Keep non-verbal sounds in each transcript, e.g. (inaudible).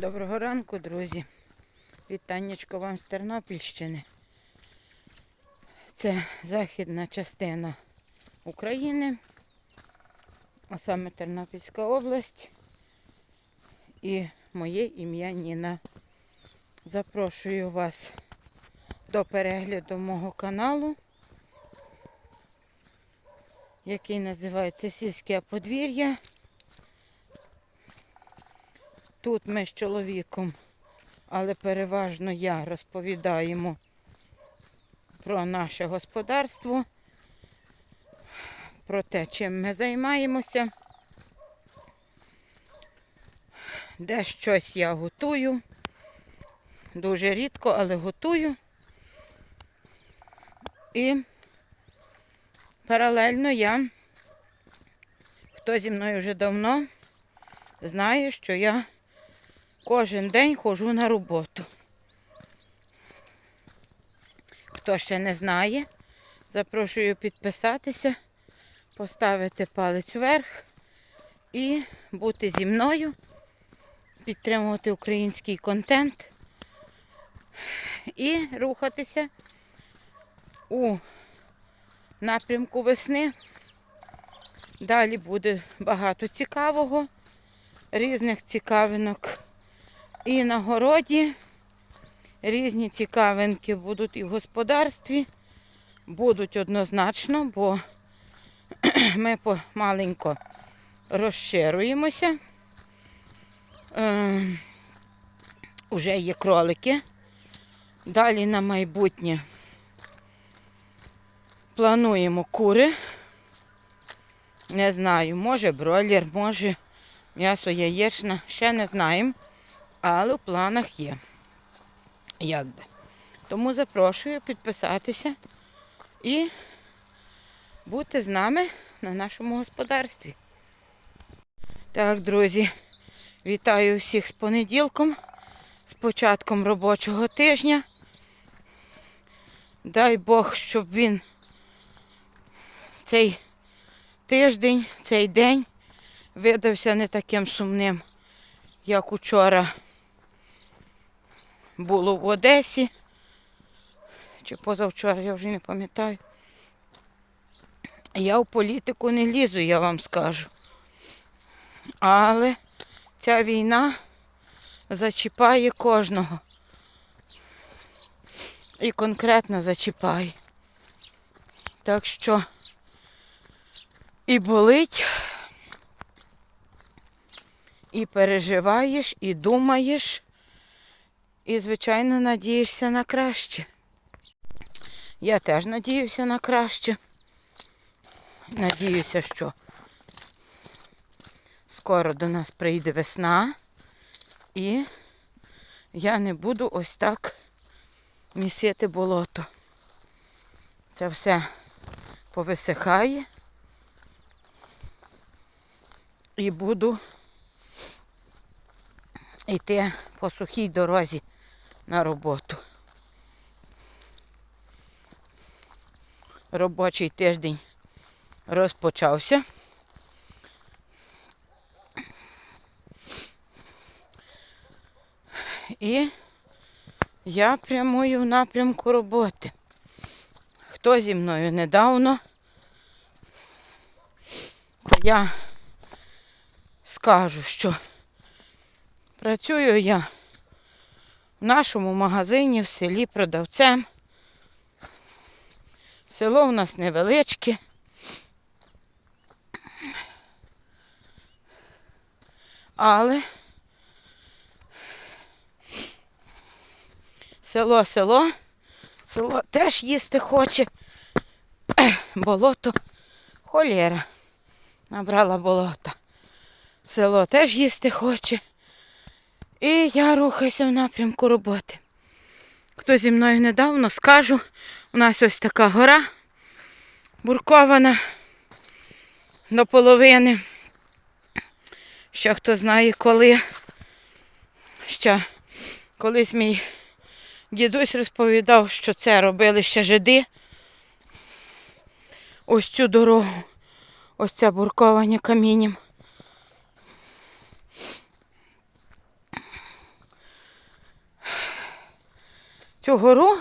Доброго ранку, друзі. Вітаннячко вам з Тернопільщини. Це західна частина України, а саме Тернопільська область. І моє ім'я Ніна. Запрошую вас до перегляду мого каналу, який називається Сільське подвір'я. Тут ми з чоловіком, але переважно я розповідаємо про наше господарство, про те, чим ми займаємося. Де щось я готую. Дуже рідко, але готую. І паралельно я, хто зі мною вже давно, знає, що я Кожен день ходжу на роботу. Хто ще не знає, запрошую підписатися, поставити палець вверх і бути зі мною, підтримувати український контент і рухатися у напрямку весни. Далі буде багато цікавого, різних цікавинок. І на городі різні цікавинки будуть і в господарстві. Будуть однозначно, бо (clears throat) ми помаленько розширюємося. Е, Уже є кролики. Далі на майбутнє плануємо кури. Не знаю, може бройлер, може м'ясо яєчне, ще не знаємо але в планах є. Якби. Тому запрошую підписатися і бути з нами на нашому господарстві. Так, друзі, вітаю всіх з понеділком, з початком робочого тижня. Дай Бог, щоб він цей тиждень, цей день видався не таким сумним, як учора було в Одесі. Чи позавчора, я вже не пам'ятаю. Я в політику не лізу, я вам скажу. Але ця війна зачіпає кожного. І конкретно зачіпає. Так що і болить, і переживаєш, і думаєш. І, звичайно, надієшся на краще. Я теж надіюся на краще. Надіюся, що скоро до нас прийде весна і я не буду ось так місити болото. Це все повисихає і буду йти по сухій дорозі на роботу. Робочий тиждень розпочався. І я прямую в напрямку роботи. Хто зі мною недавно, то я скажу, що працюю я в нашому магазині в селі продавцем. Село у нас невеличке. Але село село, село теж їсти хоче. Болото холєра. Набрала болота. Село теж їсти хоче. І я рухаюся в напрямку роботи. Хто зі мною недавно скажу, у нас ось така гора буркована до половини. Ще хто знає коли. Ще колись мій дідусь розповідав, що це робили ще жиди. Ось цю дорогу. Ось це бурковання камінням. Цю гору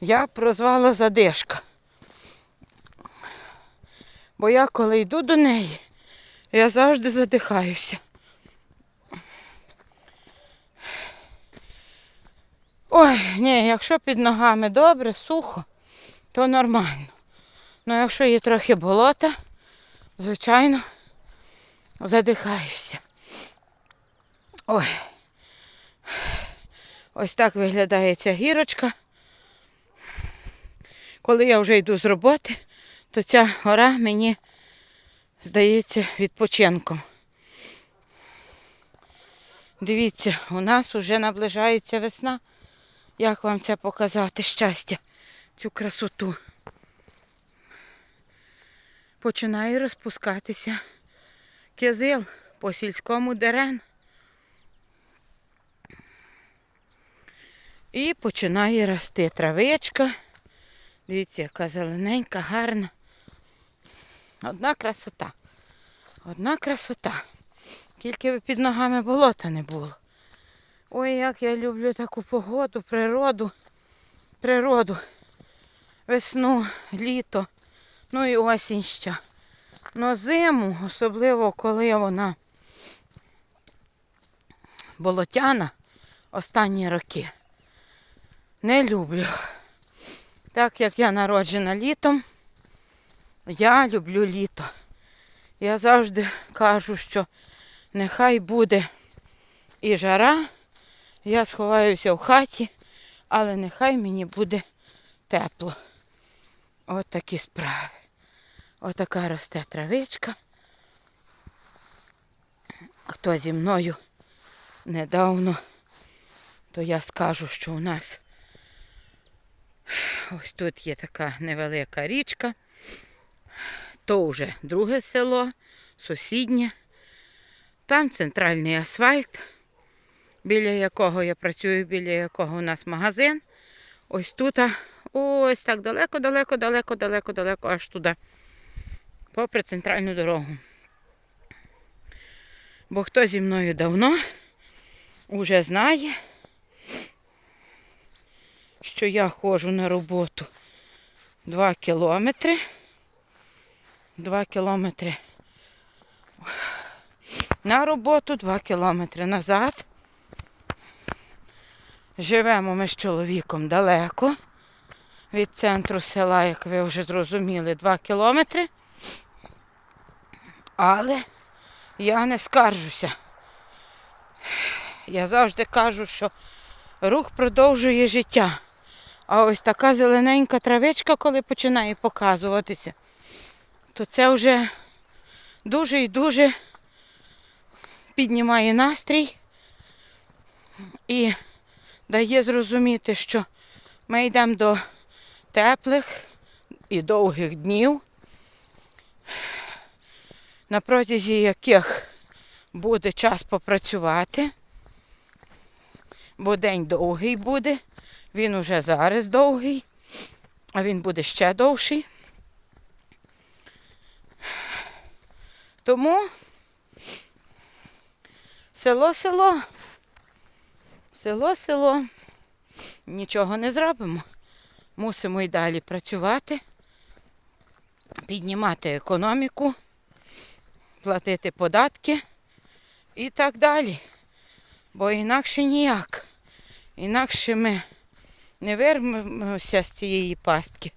я прозвала задишка. Бо я коли йду до неї, я завжди задихаюся. Ой, ні, якщо під ногами добре, сухо, то нормально. Ну якщо є трохи болота, звичайно, задихаєшся. Ой. Ось так виглядає ця гірочка. Коли я вже йду з роботи, то ця гора мені здається відпочинком. Дивіться, у нас вже наближається весна. Як вам це показати щастя, цю красоту? Починає розпускатися кизил по сільському дерен. І починає рости травичка. Дивіться, яка зелененька, гарна. Одна красота. Одна красота. Тільки під ногами болота не було. Ой, як я люблю таку погоду, природу, природу, весну, літо, ну і осінь ще. Но зиму, особливо коли вона болотяна останні роки. Не люблю. Так як я народжена літом, я люблю літо. Я завжди кажу, що нехай буде і жара, я сховаюся в хаті, але нехай мені буде тепло. От такі справи. Отака росте травичка. Хто зі мною недавно, то я скажу, що у нас ось тут є така невелика річка. То вже друге село, сусіднє. Там центральний асфальт, біля якого я працюю, біля якого у нас магазин. Ось тут, ось так далеко, далеко, далеко, далеко, далеко, аж туди. Попри центральну дорогу. Бо хто зі мною давно вже знає, що я ходжу на роботу 2 кілометри. 2 кілометри на роботу, 2 кілометри назад. Живемо ми з чоловіком далеко від центру села, як ви вже зрозуміли, 2 кілометри. Але я не скаржуся. Я завжди кажу, що рух продовжує життя. А ось така зелененька травичка, коли починає показуватися, то це вже дуже і дуже піднімає настрій і дає зрозуміти, що ми йдемо до теплих і довгих днів, на протязі яких буде час попрацювати, бо день довгий буде, він уже зараз довгий, а він буде ще довший. Тому село, село, село, село, нічого не зробимо. Мусимо й далі працювати, піднімати економіку, платити податки і так далі. Бо інакше ніяк. Інакше ми не вирвемося з цієї пастки.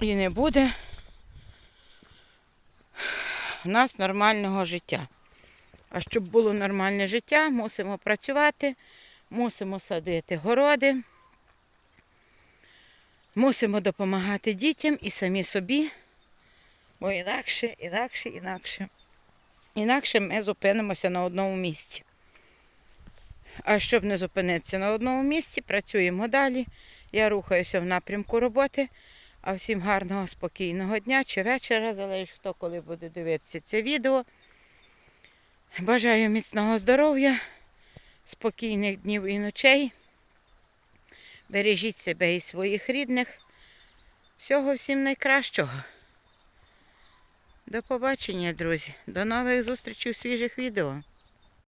І не буде у нас нормального життя. А щоб було нормальне життя, мусимо працювати, мусимо садити городи, мусимо допомагати дітям і самі собі, бо інакше, інакше, інакше. Інакше ми зупинимося на одному місці. А щоб не зупинитися на одному місці, працюємо далі. Я рухаюся в напрямку роботи. А всім гарного, спокійного дня чи вечора, залежить хто коли буде дивитися це відео. Бажаю міцного здоров'я, спокійних днів і ночей. Бережіть себе і своїх рідних. Всього всім найкращого. До побачення, друзі. До нових зустрічей у свіжих відео.